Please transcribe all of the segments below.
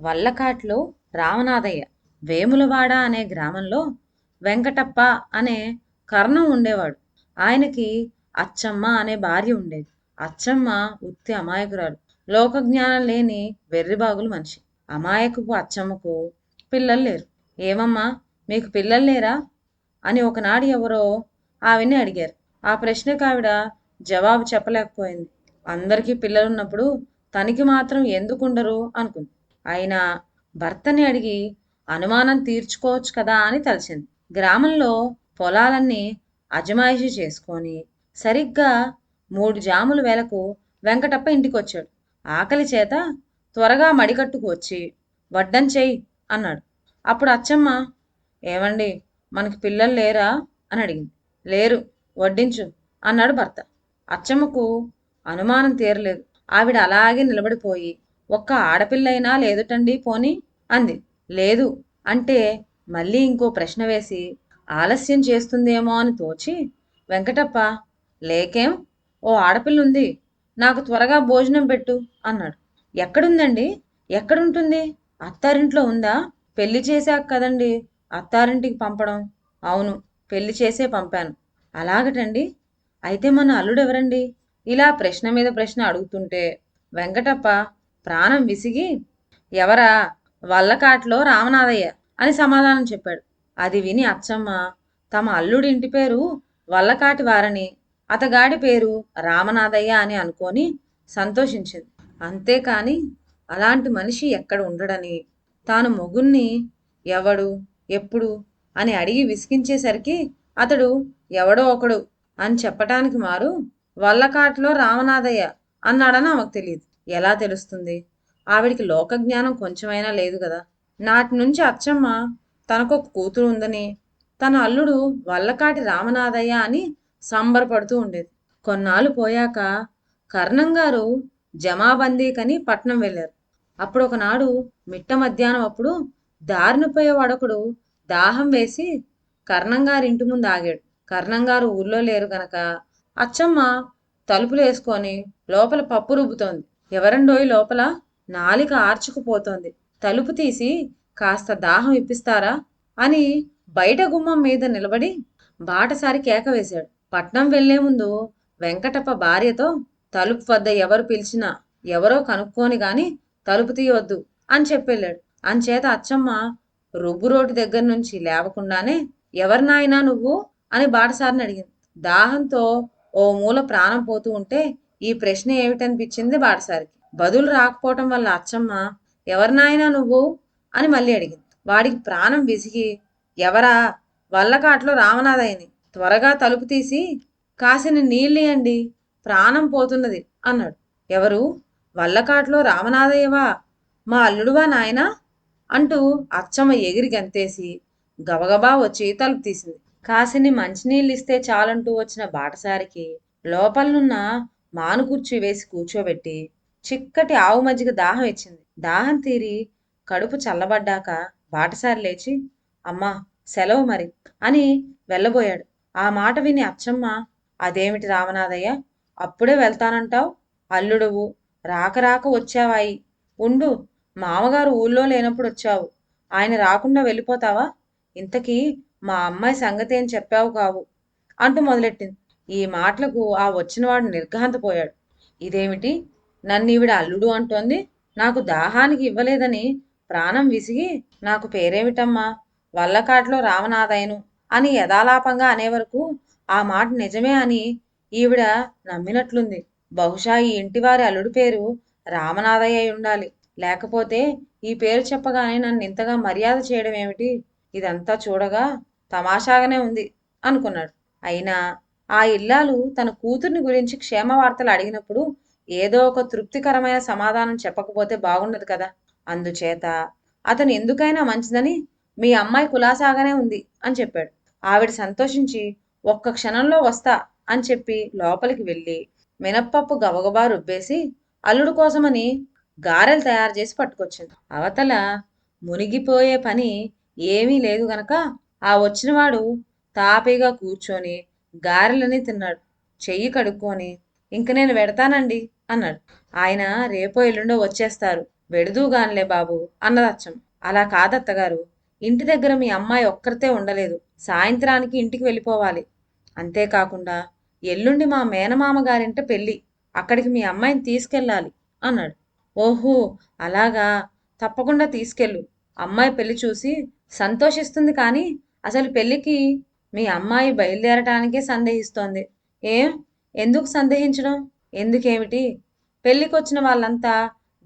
వల్లకాట్లో రామనాథయ్య వేములవాడ అనే గ్రామంలో వెంకటప్ప అనే కర్ణం ఉండేవాడు. ఆయనకి అచ్చమ్మ అనే భార్య ఉండేది. అచ్చమ్మ ఉత్తి అమాయకురాలు. లోకజ్ఞానం లేని వెర్రిబాగులు మనిషి. అమాయకపు అచ్చమ్మకు పిల్లలు లేరు. ఏమమ్మా మీకు పిల్లలు లేరా? అని ఒకనాడు ఎవరో ఆవిని అడిగారు. ఆ ప్రశ్నకు ఆవిడ జవాబు చెప్పలేకపోయింది. అందరికీ పిల్లలున్నప్పుడు తనకి మాత్రం ఎందుకుండరు అనుకుంది. అయినా భర్తని అడిగి అనుమానం తీర్చుకోవచ్చు కదా అని తలిచింది. గ్రామంలో పొలాలన్నీ అజమాయిషి చేసుకొని సరిగ్గా మూడు జాముల వేలకు వెంకటప్ప ఇంటికి వచ్చాడు ఆకలి చేత త్వరగా మడికట్టుకు వచ్చి వడ్డం చెయ్యి అన్నాడు. అప్పుడు అచ్చమ్మ ఏమండి మనకి పిల్లలు లేరా? అని అడిగింది. లేరు వడ్డించు అన్నాడు భర్త. అచ్చమ్మకు అనుమానం తీరలేదు. ఆవిడ అలాగే నిలబడిపోయి ఒక్క ఆడపిల్లైనా లేదుటండి పోని అంది. లేదు అంటే మళ్ళీ ఇంకో ప్రశ్న వేసి ఆలస్యం చేస్తుందేమో అని తోచి వెంకటప్ప లేకేం? ఓ ఆడపిల్ల ఉంది నాకు త్వరగా భోజనం పెట్టు అన్నాడు. ఎక్కడుందండి? ఎక్కడుంటుంది? అత్తారింట్లో ఉందా? పెళ్ళి చేశాక కదండి అత్తారింటికి పంపడం? అవును పెళ్ళి చేసే పంపాను. అలాగటండి? అయితే మన అల్లుడు ఎవరండి ఇలా ప్రశ్న మీద ప్రశ్న అడుగుతుంటే వెంకటప్ప ప్రాణం విసిగి ఎవరా వల్లకాట్లో రామనాథయ్య అని సమాధానం చెప్పాడు. అది విని అచ్చమ్మ తమ అల్లుడి ఇంటి పేరు వల్లకాటి వారని అతగాడి పేరు రామనాథయ్య అని అనుకొని సంతోషించింది. అంతేకాని అలాంటి మనిషి ఎక్కడ ఉండడని తాను మొగుణ్ణి ఎవడు ఎప్పుడు అని అడిగి విసిగించేసరికి అతడు ఎవడో ఒకడు అని చెప్పటానికి మారు వల్లకాట్లో రామనాథయ్య అన్నాడని ఆమెకు తెలియదు. ఎలా తెలుస్తుంది? ఆవిడికి లోకజ్ఞానం కొంచెమైనా లేదు కదా. నాటి నుంచి అచ్చమ్మ తనకొక కూతురు ఉందని తన అల్లుడు వల్లకాటి రామనాథయ్య అని సంబరపడుతూ ఉండేది. కొన్నాళ్ళు పోయాక కర్ణం గారు జమాబందీకని పట్నం వెళ్ళారు. అప్పుడు ఒకనాడు మిట్ట మధ్యాహ్నం అప్పుడు దారినపోయే వాడొకడు దాహం వేసి కర్ణం గారి ఇంటి ముందు ఆగాడు. కర్ణం గారు లేరు గనక అచ్చమ్మ తలుపులు వేసుకొని లోపల పప్పు రుబ్బుతోంది. ఎవరండోయి లోపల నాలిక ఆర్చుకుపోతోంది. తలుపు తీసి కాస్త దాహం ఇప్పిస్తారా అని బయట గుమ్మం మీద నిలబడి బాటసారి కేక వేశాడు. పట్నం వెళ్ళే ముందు వెంకటప్ప భార్యతో తలుపు వద్ద ఎవరు పిలిచినా ఎవరో కనుక్కోని గాని తలుపు తీయవద్దు అని చెప్పెళ్ళాడు. అంచేత అచ్చమ్మ రుబ్బు రోడ్డు దగ్గర నుంచి లేవకుండానే ఎవరినాయనా నువ్వు? అని బాటసారిని అడిగింది. దాహంతో ఓ మూల ప్రాణం పోతూ ఉంటే ఈ ప్రశ్న ఏమిటనిపించింది బాటసారికి బదులు రాకపోవటం వల్ల అచ్చమ్మ ఎవరినాయనా నువ్వు? అని మళ్ళీ అడిగింది. వాడికి ప్రాణం విసిగి ఎవరా? వల్లకాట్లో రామనాథయ్యని త్వరగా తలుపు తీసి కాసిన నీళ్ళేయండి ప్రాణం పోతున్నది అన్నాడు. ఎవరు? వల్లకాట్లో రామనాథయ్యవా? మా అల్లుడువా నాయనా? అంటూ అచ్చమ్మ ఎగిరి గంతేసి గబగబా వచ్చి తలుపు తీసింది. కాసిని మంచినీళ్ళు ఇస్తే చాలంటూ వచ్చిన బాటసారికి లోపలనున్న మానుకుర్చీ వేసి కూర్చోబెట్టి చిక్కటి ఆవు మజ్జిగ దాహం ఇచ్చింది. దాహం తీరి కడుపు చల్లబడ్డాక బాటసారి లేచి అమ్మా సెలవు మరి అని వెళ్ళబోయాడు. ఆ మాట విని అచ్చమ్మ అదేమిటి రామనాథయ్య? అప్పుడే వెళ్తానంటావు? అల్లుడువు రాక రాక వచ్చావాయి. ఉండు మామగారు ఊళ్ళో లేనప్పుడు వచ్చావు. ఆయన రాకుండా వెళ్ళిపోతావా? ఇంతకీ మా అమ్మాయి సంగతి ఏం చెప్పావు కావు అంటూ మొదలెట్టింది. ఈ మాటలకు ఆ వచ్చినవాడు నిర్ఘాంతపోయాడు. ఇదేమిటి? నన్ను ఈవిడ అల్లుడు అంటోంది. నాకు దాహానికి ఇవ్వలేదని ప్రాణం విసిగి నాకు పేరేమిటమ్మా? వల్లకాట్లో రామనాథయ్యను అని యథాలాపంగా అనేవరకు ఆ మాట నిజమే అని ఈవిడ నమ్మినట్లుంది. బహుశా ఈ ఇంటివారి అల్లుడి పేరు రామనాథయ్య అయి ఉండాలి. లేకపోతే ఈ పేరు చెప్పగానే నన్ను ఇంతగా మర్యాద చేయడం ఏమిటి ఇదంతా చూడగా తమాషాగానే ఉంది అనుకున్నాడు. అయినా ఆ ఇల్లాలు తన కూతుర్ని గురించి క్షేమ వార్తలు అడిగినప్పుడు ఏదో ఒక తృప్తికరమైన సమాధానం చెప్పకపోతే బాగుండదు కదా. అందుచేత అతను ఎందుకైనా మంచిదని మీ అమ్మాయి కులాసాగానే ఉంది అని చెప్పాడు. ఆవిడ సంతోషించి ఒక్క క్షణంలో వస్తా అని చెప్పి లోపలికి వెళ్ళి మినప్పప్పు గబగబా రుబ్బేసి అల్లుడు కోసమని గారెలు తయారు చేసి పట్టుకొచ్చింది. అవతల మునిగిపోయే పని ఏమీ లేదు గనక ఆ వచ్చినవాడు తాపీగా కూర్చొని గారెలని తిన్నాడు. చెయ్యి కడుక్కొని ఇంక నేను వెడతానండి అన్నాడు. ఆయన రేపో ఎల్లుండో వచ్చేస్తారు. వెడుదూగాన్లే బాబు అన్నదచ్చం. అలా కాదత్తగారు ఇంటి దగ్గర మీ అమ్మాయి ఒక్కరితే ఉండలేదు. సాయంత్రానికి ఇంటికి వెళ్ళిపోవాలి. అంతేకాకుండా ఎల్లుండి మా మేనమామ గారింట పెళ్ళి. అక్కడికి మీ అమ్మాయిని తీసుకెళ్ళాలి అన్నాడు. ఓహో అలాగా. తప్పకుండా తీసుకెళ్ళు. అమ్మాయి పెళ్ళి చూసి సంతోషిస్తుంది కానీ అసలు పెళ్ళికి మీ అమ్మాయి బయలుదేరటానికే సందేహిస్తోంది. ఏం? ఎందుకు సందేహించడం? ఎందుకేమిటి? పెళ్ళికొచ్చిన వాళ్ళంతా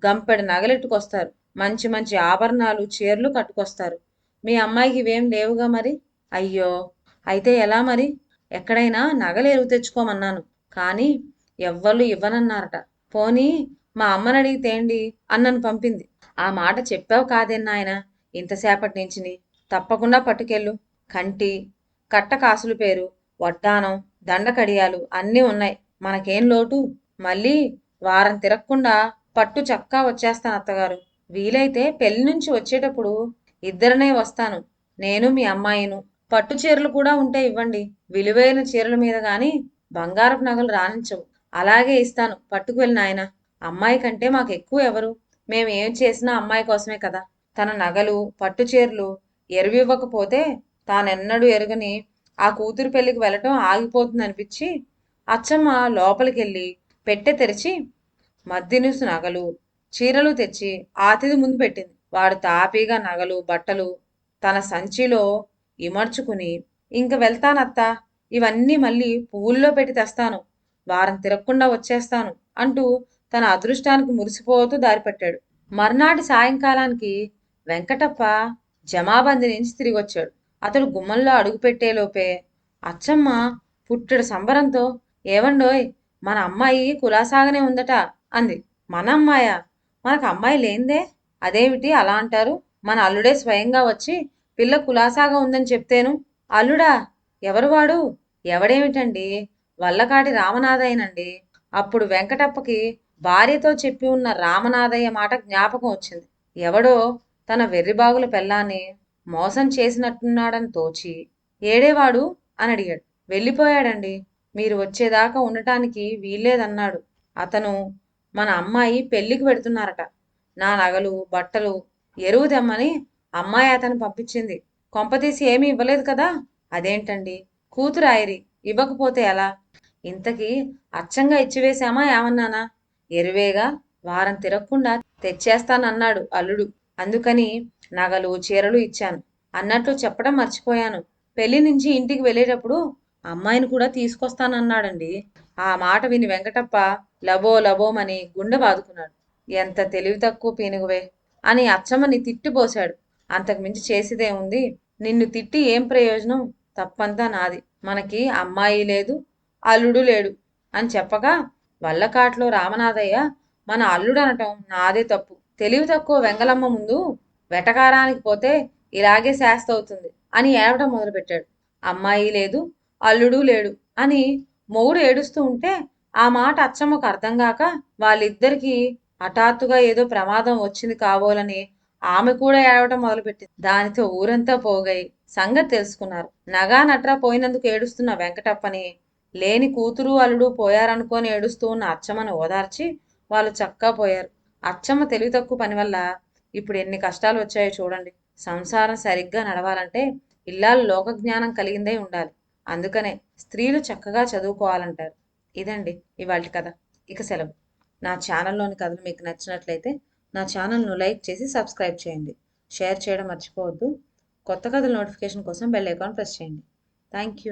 గంపెడు నగలెట్టుకొస్తారు. మంచి మంచి ఆభరణాలు చీరలు కట్టుకొస్తారు. మీ అమ్మాయికి ఇవేం లేవుగా మరి? అయ్యో! అయితే ఎలా మరి? ఎక్కడైనా నగలు ఎరువు తెచ్చుకోమన్నాను. కానీ ఎవ్వరు ఇవ్వనన్నారట. పోనీ మా అమ్మని అడిగితేండి అన్నను పంపింది. ఆ మాట చెప్పావు కాదే నాయన. ఇంతసేపటి నుంచిని తప్పకుండా పట్టుకెళ్ళు. కంటి కట్ట కాసులు పేరు వడ్డానం దండ కడియాలు అన్నీ ఉన్నాయి. మనకేం లోటు? మళ్ళీ వారం తిరగకుండా పట్టు చక్కా వచ్చేస్తాను అత్తగారు. వీలైతే పెళ్ళి నుంచి వచ్చేటప్పుడు ఇద్దరినే వస్తాను. నేను మీ అమ్మాయిను. పట్టు చీరలు కూడా ఉంటే ఇవ్వండి. విలువైన చీరల మీద గాని బంగారపు నగలు రాణించవు. అలాగే ఇస్తాను. పట్టుకు ఆయన అమ్మాయి కంటే మాకు ఎక్కువ ఎవరు? మేము ఏం చేసినా అమ్మాయి కోసమే కదా. తన నగలు పట్టు చీరలు ఎరువివ్వకపోతే తానెన్నడూ ఎరుగని ఆ కూతురు పెళ్ళికి వెళ్ళటం ఆగిపోతుంది అనిపించి అచ్చమ్మ లోపలికెళ్ళి పెట్టె తెరిచి మద్దినుసు నగలు చీరలు తెచ్చి ఆతిథి ముందు పెట్టింది. వాడు తాపీగా నగలు బట్టలు తన సంచిలో ఇమర్చుకుని ఇంక వెళ్తానత్తా ఇవన్నీ మళ్ళీ పువ్వుల్లో పెట్టి తెస్తాను. వారం తిరగకుండా వచ్చేస్తాను అంటూ తన అదృష్టానికి మురిసిపోతూ దారిపట్టాడు. మర్నాటి సాయంకాలానికి వెంకటప్ప జమాబంది నుంచి తిరిగి వచ్చాడు అతడు గుమ్మంలో అడుగుపెట్టేలోపే అచ్చమ్మ పుట్టెడు సంబరంతో ఏవండోయ్ మన అమ్మాయి కులాసాగానే ఉందట అంది. మన అమ్మాయా? మనకు అమ్మాయి లేందే అదేమిటి అలా అంటారు? మన అల్లుడే స్వయంగా వచ్చి పిల్ల కులాసాగా ఉందని చెప్తేను? అల్లుడా ఎవరు వాడు? ఎవడేమిటండి? వల్లకాటి రామనాథయ్యనండి. అప్పుడు వెంకటప్పకి భార్యతో చెప్పి ఉన్న రామనాథయ్య మాట జ్ఞాపకం వచ్చింది. ఎవడో తన వెర్రిబాగుల పెళ్ళాన్ని మోసం చేసినట్టున్నాడని తోచి ఏడేవాడు? అని అడిగాడు. వెళ్ళిపోయాడండి. మీరు వచ్చేదాకా ఉండటానికి వీల్లేదన్నాడు. అతను మన అమ్మాయి పెళ్ళికి పెడుతున్నారట. నా నగలు బట్టలు ఎరువు తెమ్మని అమ్మాయి అతను పంపించింది. కొంపతీసి ఏమీ ఇవ్వలేదు కదా? అదేంటండి? కూతురు ఆయరి ఇవ్వకపోతే ఎలా? ఇంతకీ అచ్చంగా ఇచ్చివేశామా ఏమన్నానా? ఎరువేగా వారం తిరగకుండా తెచ్చేస్తానన్నాడు అల్లుడు. అందుకని నగలు చీరలు ఇచ్చాను. అన్నట్లు చెప్పడం మర్చిపోయాను. పెళ్ళి నుంచి ఇంటికి వెళ్ళేటప్పుడు అమ్మాయిని కూడా తీసుకొస్తానన్నాడండి. ఆ మాట విని వెంకటప్ప లబో లబోమని గుండె బాదుకున్నాడు. ఎంత తెలివి తక్కువ పీనుగువే అని అచ్చమ్మని తిట్టిపోశాడు. అంతకు మించి చేసేదేముంది నిన్ను తిట్టి ఏం ప్రయోజనం? తప్పంతా నాది. మనకి అమ్మాయి లేదు అల్లుడు లేడు అని చెప్పగా వల్లకాట్లో రామనాథయ్య మన అల్లుడు అనటం నాదే తప్పు. తెలివి తక్కువ వెంగలమ్మ ముందు వెటకారానికి పోతే ఇలాగే శాస్త అవుతుంది అని ఏడవటం మొదలుపెట్టాడు. అమ్మాయి లేదు అల్లుడు లేడు అని మొగుడు ఏడుస్తూ ఉంటే ఆ మాట అచ్చమ్మకు అర్థం కాక వాళ్ళిద్దరికీ హఠాత్తుగా ఏదో ప్రమాదం వచ్చింది కాబోలని ఆమె కూడా ఏడవటం మొదలుపెట్టింది. దానితో ఊరంతా పోగై సంగతి తెలుసుకున్నారు. నగా నట్రా పోయినందుకు ఏడుస్తున్న వెంకటప్పని లేని కూతురు అల్లుడు పోయారనుకొని ఏడుస్తూ ఉన్న అచ్చమ్మను ఓదార్చి వాళ్ళు చక్కా పోయారు. అచ్చమ్మ తెలివి తక్కువ పని వల్ల ఇప్పుడు ఎన్ని కష్టాలు వచ్చాయో చూడండి. సంసారం సరిగ్గా నడవాలంటే ఇల్లాలు లోకజ్ఞానం కలిగిందే ఉండాలి. అందుకనే స్త్రీలు చక్కగా చదువుకోవాలంటారు. ఇదండి ఇవాళ కథ. ఇక సెలవు. నా ఛానల్లోని కథలు మీకు నచ్చినట్లయితే నా ఛానల్ను లైక్ చేసి సబ్స్క్రైబ్ చేయండి. షేర్ చేయడం మర్చిపోవద్దు. కొత్త కథల నోటిఫికేషన్ కోసం బెల్ ఐకాన్ ప్రెస్ చేయండి. Thank you.